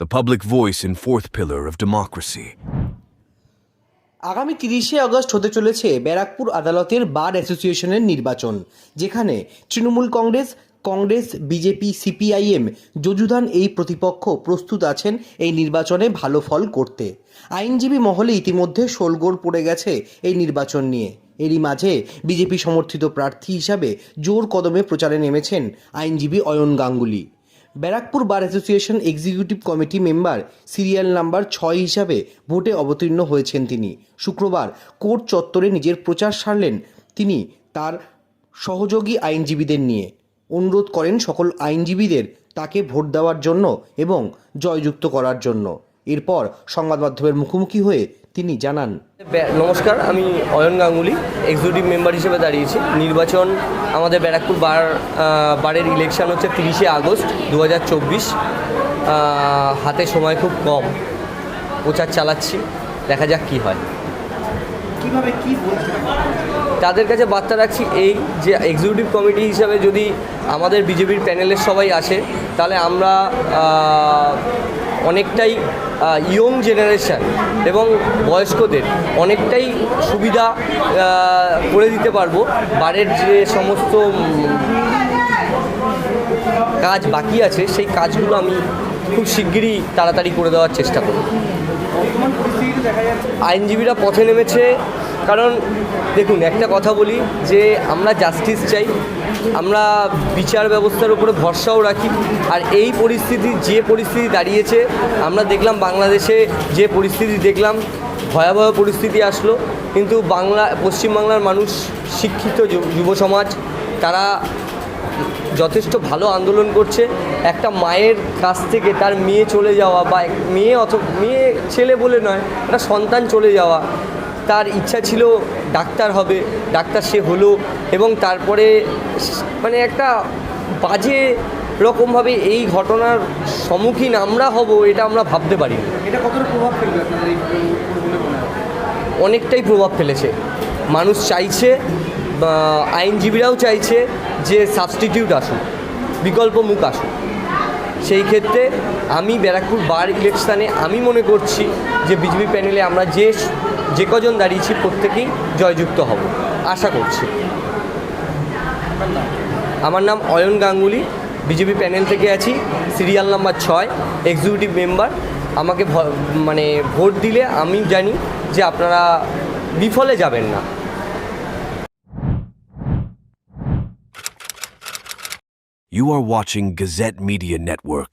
the public voice and fourth pillar of democracy. আগামী তিরিশে August হতে চলেছে ব্যারাকপুর আদালতের বার অ্যাসোসিয়েশনের নির্বাচন, যেখানে তৃণমূল কংগ্রেস কংগ্রেস, বিজেপি, সিপিআইএম যজুদান এই প্রতিপক্ষ প্রস্তুত আছেন এই নির্বাচনে ভালো ফল করতে। আইনজীবী মহলে ইতিমধ্যে শোলগোল পড়ে গেছে এই নির্বাচন নিয়ে। এরই মাঝে বিজেপি সমর্থিত প্রার্থী হিসাবে জোর কদমে প্রচারে নেমেছেন আইনজীবী Ayan Ganguly. Barrackpore bar association executive committee member serial number ছয় হিসাবে ভোটে অবতীর্ণ হয়েছেন তিনি। শুক্রবার কোর্ট চত্বরে নিজের প্রচার সারলেন তিনি তার সহযোগী আইনজীবীদের নিয়ে। অনুরোধ করেন সকল আইনজীবীদের তাকে ভোট দেওয়ার জন্য এবং জয়যুক্ত করার জন্য। এরপর সংবাদ মাধ্যমের মুখোমুখি হয়ে তিনি জানান। ব্য- নমস্কার আমি অয়ন গাঙ্গুলি এক্সিকিউটিভ মেম্বার হিসেবে দাঁড়িয়েছি। নির্বাচন আমাদের ব্যারাকপুর বার বারের ইলেকশন হচ্ছে তিরিশে আগস্ট দু হাজার চব্বিশ হাতে সময় খুব কম। প্রচার চালাচ্ছি দেখা যাক কী হয়। কীভাবে কি তাদের কাছে বার্তা রাখছি এই যে এক্সিকিউটিভ কমিটি হিসাবে যদি আমাদের বিজেপির প্যানেলের সবাই আসে তাহলে আমরা অনেকটাই ইয়ং জেনারেশান এবং বয়স্কদের অনেকটাই সুবিধা করে দিতে পারব। বারের যে সমস্ত কাজ বাকি আছে, সেই কাজগুলো আমি খুব শিগগিরই তাড়াতাড়ি করে দেওয়ার চেষ্টা করব। আইনজীবীরা পথে নেমেছে, কারণ দেখুন, একটা কথা বলি যে আমরা জাস্টিস চাই আমরা বিচার ব্যবস্থার উপরে ভরসাও রাখি। আর এই পরিস্থিতি, যে পরিস্থিতি দাঁড়িয়েছে, আমরা দেখলাম বাংলাদেশে যে পরিস্থিতি দেখলাম, ভয়াবহ পরিস্থিতি আসলো। কিন্তু বাংলা, পশ্চিমবাংলার মানুষ, শিক্ষিত যুব সমাজ, তারা যথেষ্ট ভালো আন্দোলন করছে। একটা মায়ের কাছ থেকে তার মেয়ে চলে যাওয়া বা মেয়ে অথ, মেয়ে ছেলে বলে নয়, একটা সন্তান চলে যাওয়া তার ইচ্ছা ছিল ডাক্তার হবে ডাক্তার সে হলো এবং তারপরে মানে একটা বাজে রকমভাবে এই ঘটনার সম্মুখীন আমরা হব এটা আমরা ভাবতে পারি এটা কতটা প্রভাব ফেলবে অনেকটাই প্রভাব ফেলেছে। মানুষ চাইছে আইনজীবীরাও চাইছে যে সাবস্টিটিউট আসুক বিকল্প মুখ আসুক। সেই ক্ষেত্রে আমি ব্যারাকপুর বার ইলেকশানে আমি মনে করছি যে বিজেপি প্যানেলে আমরা যে যে কজন দাঁড়িয়েছি প্রত্যেকেই জয়যুক্ত হব। আশা করছি। আমার নাম অয়ন গাঙ্গুলি, বিজেপি প্যানেল থেকে আছি, সিরিয়াল নাম্বার ছয় এক্সিকিউটিভ মেম্বার আমাকে মানে ভোট দিলে আমি জানি যে আপনারা বিফলে যাবেন না। You are watching Gazette Media Network.